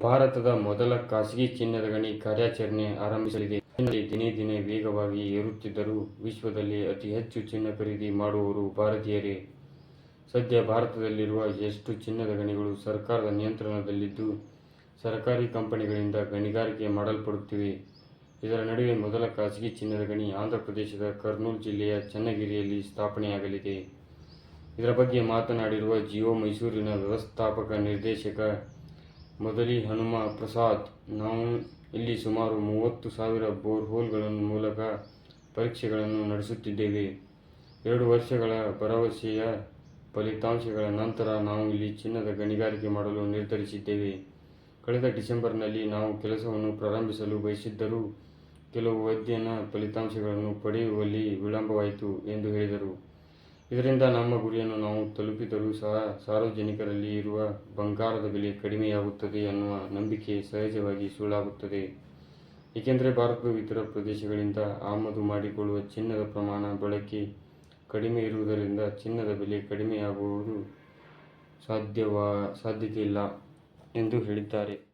ಭಾರತದ ಮೊದಲ ಖಾಸಗಿ ಚಿನ್ನದ ಗಣಿ ಕಾರ್ಯಾಚರಣೆ ಆರಂಭಿಸಲಿದೆ. ದಿನೇ ದಿನೇ ವೇಗವಾಗಿ ಏರುತ್ತಿದ್ದರೂ ವಿಶ್ವದಲ್ಲಿ ಅತಿ ಹೆಚ್ಚು ಚಿನ್ನ ಖರೀದಿ ಮಾಡುವವರು ಭಾರತೀಯರೇ. ಸದ್ಯ ಭಾರತದಲ್ಲಿರುವ ಎಷ್ಟು ಚಿನ್ನದ ಗಣಿಗಳು ಸರ್ಕಾರದ ನಿಯಂತ್ರಣದಲ್ಲಿದ್ದು, ಸರ್ಕಾರಿ ಕಂಪನಿಗಳಿಂದ ಗಣಿಗಾರಿಕೆ ಮಾಡಲ್ಪಡುತ್ತಿವೆ. ಇದರ ನಡುವೆ ಮೊದಲ ಖಾಸಗಿ ಚಿನ್ನದ ಗಣಿ ಆಂಧ್ರಪ್ರದೇಶದ ಕರ್ನೂಲ್ ಜಿಲ್ಲೆಯ ಚನ್ನಗಿರಿಯಲ್ಲಿ ಸ್ಥಾಪನೆಯಾಗಲಿದೆ. ಇದರ ಬಗ್ಗೆ ಮಾತನಾಡಿರುವ ಜಿಯೋ ಮೈಸೂರಿನ ವ್ಯವಸ್ಥಾಪಕ ನಿರ್ದೇಶಕ ಮೊದಲಿ ಹನುಮ ಪ್ರಸಾದ್ ನಾವು ಇಲ್ಲಿ ಸುಮಾರು ಮೂವತ್ತು ಸಾವಿರ ಬೋರ್ಹೋಲ್ಗಳ ಮೂಲಕ ಪರೀಕ್ಷೆಗಳನ್ನು ನಡೆಸುತ್ತಿದ್ದೇವೆ. ಎರಡು ವರ್ಷಗಳ ಭರವಸೆಯ ಫಲಿತಾಂಶಗಳ ನಂತರ ನಾವು ಇಲ್ಲಿ ಚಿನ್ನದ ಗಣಿಗಾರಿಕೆ ಮಾಡಲು ನಿರ್ಧರಿಸಿದ್ದೇವೆ. ಕಳೆದ ಡಿಸೆಂಬರ್ನಲ್ಲಿ ನಾವು ಕೆಲಸವನ್ನು ಪ್ರಾರಂಭಿಸಲು ಬಯಸಿದ್ದರೂ ಕೆಲವು ವೈದ್ಯನ ಫಲಿತಾಂಶಗಳನ್ನು ಪಡೆಯುವಲ್ಲಿ ವಿಳಂಬವಾಯಿತು ಎಂದು ಹೇಳಿದರು. ಇದರಿಂದ ನಮ್ಮ ಗುರಿಯನ್ನು ನಾವು ತಲುಪಿದರೂ ಸಹ ಸಾರ್ವಜನಿಕರಲ್ಲಿ ಇರುವ ಬಂಗಾರದ ಬೆಲೆ ಕಡಿಮೆಯಾಗುತ್ತದೆ ಅನ್ನುವ ನಂಬಿಕೆ ಸಹಜವಾಗಿ ಸುಳ್ಳಾಗುತ್ತದೆ. ಏಕೆಂದರೆ ಭಾರತವು ಇತರ ಪ್ರದೇಶಗಳಿಂದ ಆಮದು ಮಾಡಿಕೊಳ್ಳುವ ಚಿನ್ನದ ಪ್ರಮಾಣ ಬಳಕೆ ಕಡಿಮೆ ಇರುವುದರಿಂದ ಚಿನ್ನದ ಬೆಲೆ ಕಡಿಮೆಯಾಗುವುದು ಸಾಧ್ಯವಾ, ಸಾಧ್ಯತೆಯಿಲ್ಲ ಎಂದು ಹೇಳಿದ್ದಾರೆ.